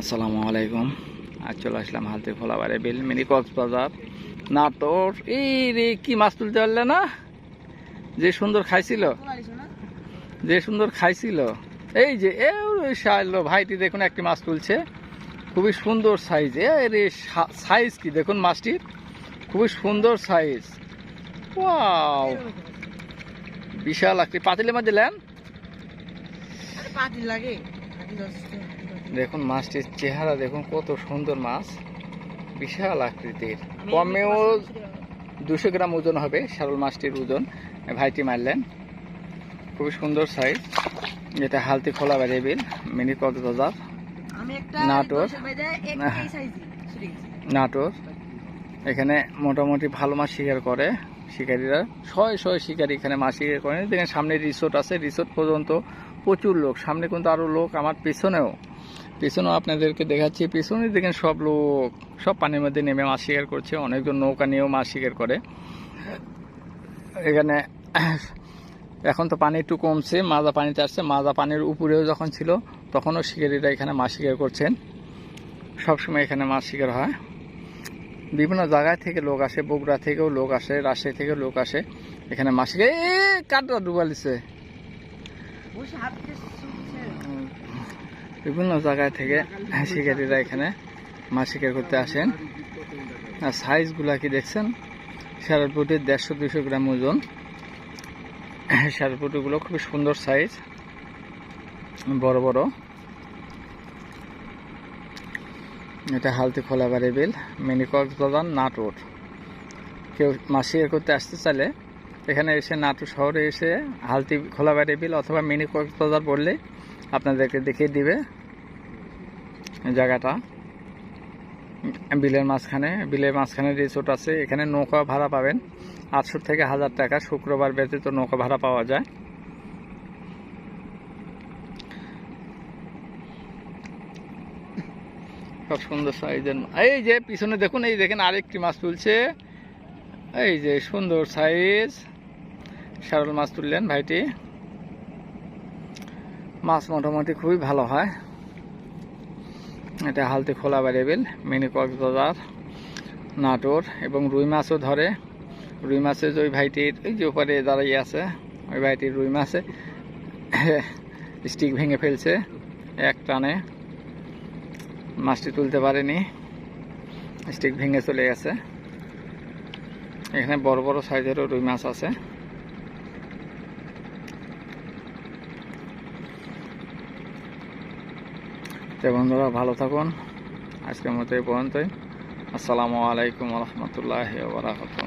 আসসালামু আলাইকুম। আজ চলে আসলাম হালতে খোলাবারে বিল মিনি কক্সবাজার। না তোর এই রে, কি মাছ তুলতে পারলে না? যে সুন্দর খাইছিল। যে সুন্দর খাইছিল। এই যে, এ শাইলো ভাইটি দেখুন একটি মাছ তুলছে। খুবই সুন্দর সাইজ এ রে সাইজ কি? দেখুন মাছটির। খুবই সুন্দর সাইজ ওয়াও বিশাল একটি পাতিলে মাছ দিলেন পাতি লাগে দেখুন মাছটির চেহারা দেখুন কত সুন্দর মাছ। বিশাল আকৃতির। কমেও দুশো গ্রাম ওজন হবে শারল মাছটির ওজন ভাইটি মারলেন। খুবই সুন্দর সাইজ যেটা হালতি খোলা বাড়ি বিল মিনি কক্সবাজার নাটোর। নাটোর। এখানে মোটামুটি ভালো মাছ শিকার করে শিকারীরা। শয় শয় শিকারী এখানে মাছ শিকার করে। দেখেন সামনে রিসোর্ট আছে রিসোর্ট পর্যন্ত প্রচুর লোক। সামনে কিন্তু আরও লোক আমার পিছনেও। পিছনেও আপনাদেরকে দেখাচ্ছি পিছনে দেখেন সব লোক, সব পানির মধ্যে নেমে মাছ শিকার করছে, অনেকজন নৌকা নিয়েও মাছ শিকার করে। এখানে এখন তো পানি একটু কমছে, মাজা পানিতে আসছে মাজা পানির উপরেও যখন ছিল, তখনও শিকারীরা এখানে মাছ শিকার করছেন। সবসময় এখানে মাছ শিকার হয়। বিভিন্ন জায়গায় থেকে লোক আসে, বগুড়া থেকেও লোক আসে, রাজশাহী থেকেও লোক আসে, এখানে মাছ শিকার এ কাঠটা ডুবালিছে। বিভিন্ন জায়গায় থেকে শিকারীরা এখানে মাছ শিকার করতে আসেন। আর সাইজগুলা কি দেখছেন? শ্যারপুটির দেড়শো দুশো গ্রাম ওজন। শ্যারপুটিগুলো খুবই সুন্দর সাইজ বড় বড়। এটা হালতি খোলাবাড়ি বিল মিনি কক্সবাজার নাটোর কেউ মাছ শিকার করতে আসতে চাইলে এখানে এসে নাটোর শহরে এসে হালতি খোলাবাড়ি বিল অথবা মিনি কক্সবাজার বললে আপনাদেরকে দেখিয়ে দিবে জায়গাটা। বিলের মাঝখানে বিলের মাঝখানে রিসোর্ট আছে, এখানে নৌকা ভাড়া পাবেন। আটশো থেকে হাজার টাকা শুক্রবার ব্যতীত নৌকা ভাড়া পাওয়া যায়। খুব সুন্দর সাইজের এই যে পিছনে দেখুন, এই দেখেন আরেকটি মাছ তুলছে। এই যে সুন্দর সাইজ। সারল মাছ তুললেন ভাইটি। মাছ মোটামুটি খুবই ভালো হয়। এটা হালতে খোলা বেল মিনি কক্সবাজার নাটোর এবং রুই মাছও ধরে। রুই মাছের ওই ভাইটির ওই যে ওপারে দাঁড়িয়ে আছে, ওই ভাইটির রুই মাছে স্টিক ভেঙে ফেলছে, এক টানে। মাছটি তুলতে পারেনি স্টিক ভেঙে চলে গেছে। এখানে বড় বড় সাইজেরও রুই মাছ আছে। তো বন্ধুরা ভালো থাকুন। আজকের মতো এই পর্যন্তই। আসসালামু আলাইকুম রহমতুল্লাহ বারাকাতুহ।